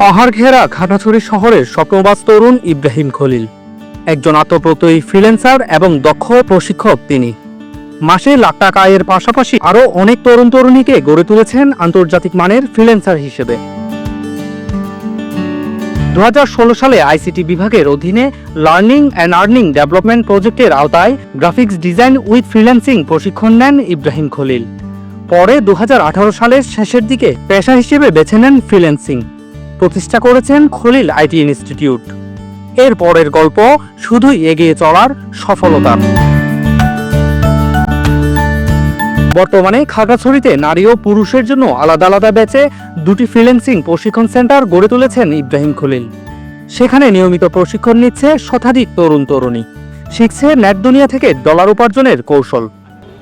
পাহাড় ঘেরা খাগড়াছড়ি শহরের স্বপ্নবাস তরুণ ইব্রাহিম খলিল। একজন আত্মপ্রত্যয়ী ফ্রিল্যান্সার এবং দক্ষ প্রশিক্ষক তিনি। মাসে লাখ টাকা আয়ের পাশাপাশি আরও অনেক তরুণ তরুণীকে গড়ে তুলেছেন আন্তর্জাতিক মানের ফ্রিল্যান্সার হিসেবে। দু হাজার ষোলো সালে আইসিটি বিভাগের অধীনে লার্নিং অ্যান্ড আর্নিং ডেভেলপমেন্ট প্রজেক্টের আওতায় গ্রাফিক্স ডিজাইন উইথ ফ্রিল্যান্সিং প্রশিক্ষণ নেন ইব্রাহিম খলিল। পরে দু হাজার আঠারো সালের শেষের দিকে পেশা হিসেবে বেছে নেন ফ্রিল্যান্সিং প্রতিষ্ঠা করেছেন খলিল আইটি ইনস্টিটিউট। এর পরের গল্প শুধুই এগিয়ে চলার সফলতার বর্তমানে খাগড়াছড়িতে নারী ও পুরুষের জন্য আলাদা আলাদা ব্যাচে দুটি ফ্রিল্যান্সিং প্রশিক্ষণ সেন্টার গড়ে তুলেছেন ইব্রাহিম খলিল। সেখানে নিয়মিত প্রশিক্ষণ নিচ্ছে শতাধিক তরুণ তরুণী শিখছে নেট দুনিয়া থেকে ডলার উপার্জনের কৌশল।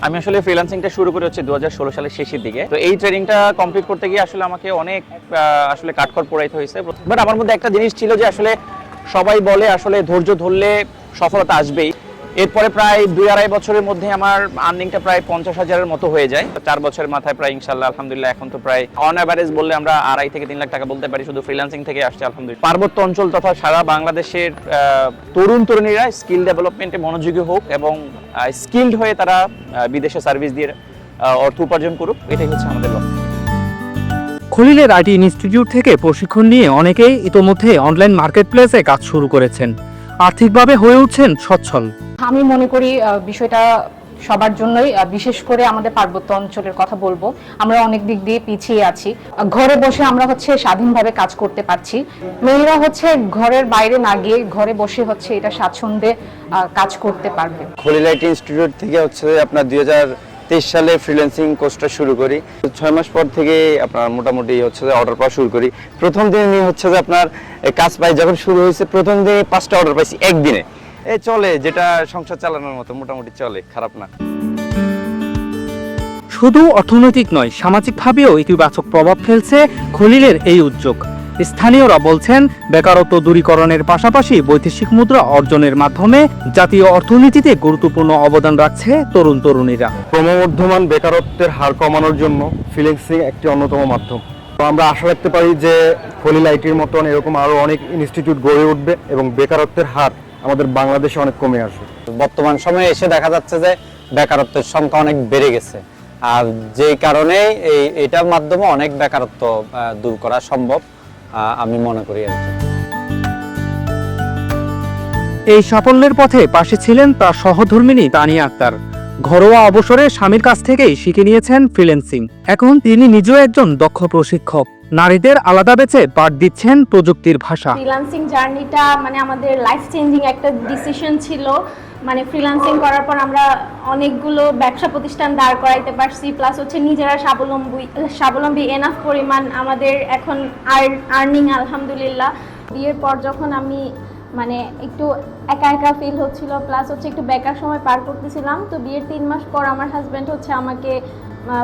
আমি আসলে ফ্রিল্যান্সিংটা শুরু করে হচ্ছে দু হাজার ষোলো সালের শেষের দিকে। তো এই ট্রেনিংটা কমপ্লিট করতে গিয়ে আসলে আমাকে অনেক আসলে কাঠখড় পোড়াইতে হয়েছে। বাট আমার মধ্যে একটা জিনিস ছিল যে আসলে সবাই বলে আসলে ধৈর্য ধরলে সফলতা আসবেই। এরপরে প্রায় দুই আড়াই বছরের মধ্যে আমার আর্নিংটা প্রায় পঞ্চাশ হাজারের মতো হয়ে যায়। চার বছরের মাথায় প্রায় ইনশাল্লাহ আলহামদুলিল্লাহ, এখন তো প্রায় অন অ্যাভারেজ বললে আমরা আড়াই থেকে তিন লাখ টাকা বলতে পারি, শুধু ফ্রিল্যান্সিং থেকে আসছে, আলহামদুলিল্লাহ। পার্বত্য অঞ্চল তথা সারা বাংলাদেশের তরুণ তরুণীরা স্কিল ডেভেলপমেন্টে মনোযোগী হোক এবং স্কিল্ড হয়ে তারা বিদেশে সার্ভিস দিয়ে অর্থ উপার্জন করুক, এটাই হচ্ছে আমাদের লক্ষ্য। খলিলের আইটি ইনস্টিটিউট থেকে প্রশিক্ষণ নিয়ে অনেকেই ইতোমধ্যে অনলাইন মার্কেটপ্লেসে কাজ শুরু করেছেন। আর্থিকভাবে হয়ে উঠছেন সচ্ছল। আমি মনে করি বিষয়টা সবার জন্যই বিশেষ করে আমাদের পার্বত্য অঞ্চলের কথা বলব। আমরা অনেক দিক দিয়ে পিছিয়ে আছি। ঘরে বসে আমরা হচ্ছে স্বাধীনভাবে কাজ করতে পারছি। মেয়েরা হচ্ছে ঘরের বাইরে না গিয়ে ঘরে বসে হচ্ছে এটা স্বাচ্ছন্দ্যে আহ, কাজ করতে পারবে। খলিল আইটি ইনস্টিটিউট থেকে হচ্ছে আপনার দুই হাজার তেইশ সালে ফ্রিল্যান্সিং কোর্সটা শুরু করি। ছয় মাস পর থেকে আপনার মোটামুটি হচ্ছে যে অর্ডার পাওয়া শুরু করি। প্রথম দিনে হচ্ছে যে আপনার কাজ পাই, যখন শুরু হয়েছে প্রথম দিনে পাঁচটা অর্ডার পাইছি একদিনে। এ চলে, যেটা সংসার চালানোর মতো, মোটামুটি চলে, খারাপ না। শুধু অর্থনৈতিক নয়, সামাজিকভাবেও ইতিবাচক প্রভাব ফেলছে খলিলের এই উদ্যোগ। স্থানীয়রা বলছেন বেকারত্ব দূরীকরণের পাশাপাশি বৈদেশিক মুদ্রা অর্জনের মাধ্যমে জাতীয় অর্থনীতিতে গুরুত্বপূর্ণ অবদান রাখছে তরুণ তরুণীরা। ক্রমবর্ধমান বেকারত্বের হার কমানোর জন্য ফ্রিল্যান্সিং একটি অন্যতম মাধ্যম। তো আমরা আশা রাখতে পারি যে খলিল আইটির মতন এরকম আরও অনেক ইনস্টিটিউট গড়ে উঠবে এবং বেকারত্বের হার আমাদের বাংলাদেশে অনেক কমে আসবে। বর্তমান সময়ে এসে দেখা যাচ্ছে যে বেকারত্বের সংখ্যা অনেক বেড়ে গেছে। আর যেই কারণে এই এটার মাধ্যমে অনেক বেকারত্ব আহ, দূর করা সম্ভব। আমি মনে করি আর এই সাফল্যের পথে পাশে ছিলেন তার সহধর্মিনী তানিয়া আক্তার। ঘরোয়া অবসরে স্বামীর কাছ থেকেই শিখে নিয়েছেন ফ্রিল্যান্সিং। এখন তিনি নিজেও একজন দক্ষ প্রশিক্ষক। নারীদের আলাদা বেছে পাঠ দিচ্ছেন প্রযুক্তির ভাষা। ফ্রিল্যান্সিং জার্নিটা মানে আমাদের লাইফ চেঞ্জিং একটা ডিসিশন ছিল। মানে ফ্রিল্যান্সিং করার পর আমরা অনেকগুলো ব্যবসা প্রতিষ্ঠান দাঁড় করাইতে পারছি প্লাস হচ্ছে নিজেরা স্বাবলম্বী স্বাবলম্বী এনাফ পরিমাণ আমাদের এখন আর্নিং আলহামদুলিল্লাহ। বিয়ের পর যখন আমি মানে একটু একা একা ফিল হচ্ছিল প্লাস হচ্ছে একটু বেকার সময় পার করতেছিলাম। তো বিয়ের তিন মাস পর আমার হাজব্যান্ড হচ্ছে আমাকে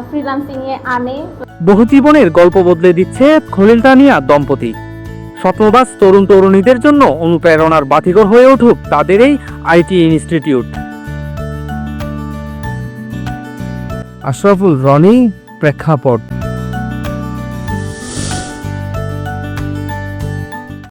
ফ্রিল্যান্সিংয়ে আনে। বহু জীবনের গল্প বদলে দিচ্ছে খলিল তানিয়া দম্পতি। স্বপ্নবাস তরুণ তরুণীদের জন্য অনুপ্রেরণার বাতিঘর হয়ে উঠুক তাদের এই আইটি ইনস্টিটিউট। আশরাফুল রনি প্রেক্ষাপট।